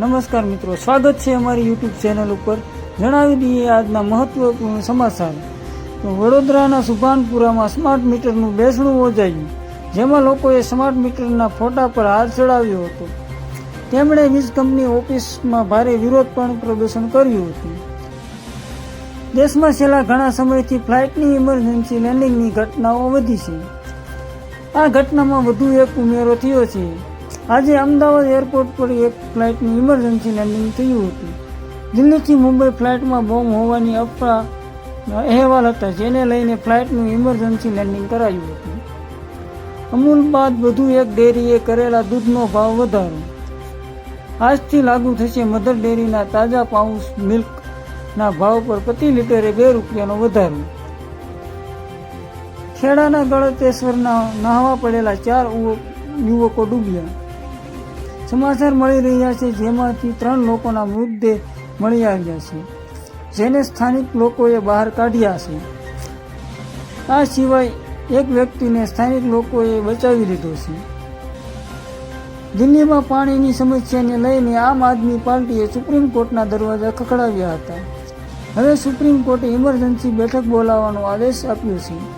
નમસ્કાર મિત્રો, સ્વાગત છે અમારી યુટ્યુબ ચેનલ ઉપર. જણાવી દઈએ આજના મહત્વપૂર્ણ સમાચાર. વડોદરાના સુભાનપુરામાં સ્માર્ટ મીટરનું બેસણું યોજાયું જેમાં લોકોએ સ્માર્ટ મીટરના ફોટા પર હાથ ચડાવ્યો હતો. તેમણે વીજ કંપની ઓફિસમાં ભારે વિરોધ પણ પ્રદર્શન કર્યું હતું. દેશમાં છેલ્લા ઘણા સમયથી ફ્લાઇટની ઇમરજન્સી લેન્ડિંગની ઘટનાઓ વધી છે. આ ઘટનામાં વધુ એક ઉમેરો થયો છે. આજે અમદાવાદ એરપોર્ટ પર એક ફ્લાઇટનું ઇમરજન્સી લેન્ડિંગ થયું હતું. દિલ્હીથી મુંબઈ ફ્લાઇટમાં બોમ્બ હોવાની અફવા અહેવાલ હતા, જેને લઈને ફ્લાઇટનું ઇમરજન્સી લેન્ડિંગ કરાયું હતું. અમૂલ બાદ વધુ એક ડેરીએ કરેલા દૂધનો ભાવ વધારો. આજથી લાગુ થશે મધર ડેરીના તાજા પાઉસ મિલ્કના ભાવ પર પ્રતિ લીટરે બે રૂપિયાનો વધારો. ખેડાના ગળતેશ્વરના નાહવા પડેલા ચાર યુવકો ડૂબ્યા. સમાચાર મળી રહ્યા છે, જેમાંથી ત્રણ લોકોના મૃતદેહ મળી આવ્યા છે, જેને સ્થાનિક લોકોએ બહાર કાઢ્યા છે. આ સિવાય એક વ્યક્તિને સ્થાનિક લોકોએ બચાવી લીધો છે. દિલ્હીમાં પાણીની સમસ્યાને લઈને આમ આદમી પાર્ટીએ સુપ્રીમ કોર્ટના દરવાજા ખખડાવ્યા હતા. હવે સુપ્રીમ કોર્ટે ઇમરજન્સી બેઠક બોલાવવાનો આદેશ આપ્યો છે.